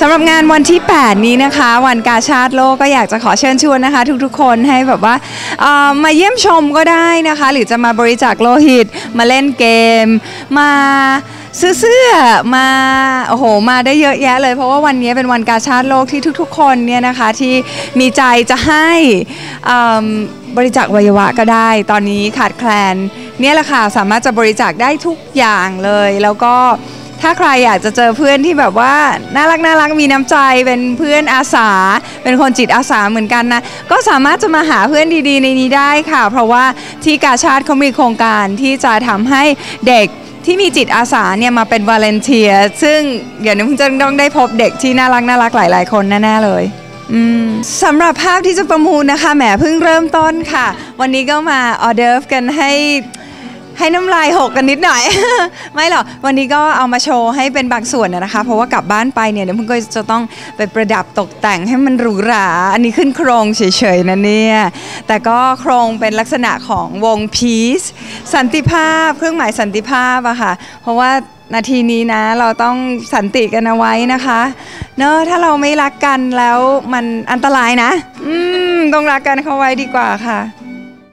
สำหรับงานวันที่ 8 นี้นะคะ วันกาชาติโลกก็อยากจะขอเชิญชวนนะคะ ทุกๆ คนให้แบบว่ามาเยี่ยมชมก็ได้นะคะ หรือจะมาบริจาคโลหิต มาเล่นเกม มาซื้อเสื้อมาโอ้โหมาได้เยอะแยะเลย เพราะว่าวันนี้เป็นวันกาชาติโลกที่ทุก ๆ คนเนี่ยนะคะที่มีใจจะให้บริจาควัยวะก็ได้ ตอนนี้ขาดแคลนเนี่ยแหละค่ะสามารถจะบริจาคได้ทุกอย่างเลยแล้วก็ ถ้าใครอยากจะเจอเพื่อนที่แบบว่าน่ารักน่ารักมีน้ำใจเป็นเพื่อนอาสา เป็นคนจิตอาสาเหมือนกันนะ ก็สามารถจะมาหาเพื่อนดีๆ ในนี้ได้ค่ะ เพราะว่าที่กาชาติเขามีโครงการที่จะทำให้เด็กที่มีจิตอาสาเนี่ยมาเป็นวาเลนเทียซึ่งเดี๋ยวนี้เพิ่งจะต้องได้พบเด็กที่น่ารักน่ารักหลาย ๆ คนแน่ๆเลยสำหรับภาพที่จะประมูลนะคะแหมเพิ่งเริ่มต้นค่ะ วันนี้ก็มาออเดิร์ฟกันให้ ให้น้ำลายหกกันนิดหน่อย ไม่หรอกวันนี้ก็เอามาโชว์ให้เป็นบางส่วนนะคะ เพราะว่ากลับบ้านไปเนี่ยเดี๋ยวพิ่งก็จะต้องไปประดับตกแต่งให้มันหรูหราอันนี้ขึ้นโครงเฉยๆนะเนี่ยแต่ก็โครงเป็นลักษณะของวงพีซสันติภาพเครื่องหมายสันติภาพอะค่ะ เพราะว่านาทีนี้นะเราต้องสันติกันเอาไว้นะคะเนอะถ้าเราไม่รักกันแล้วมันอันตรายนะ อืมต้องรักกันเข้าไว้ดีกว่าค่ะ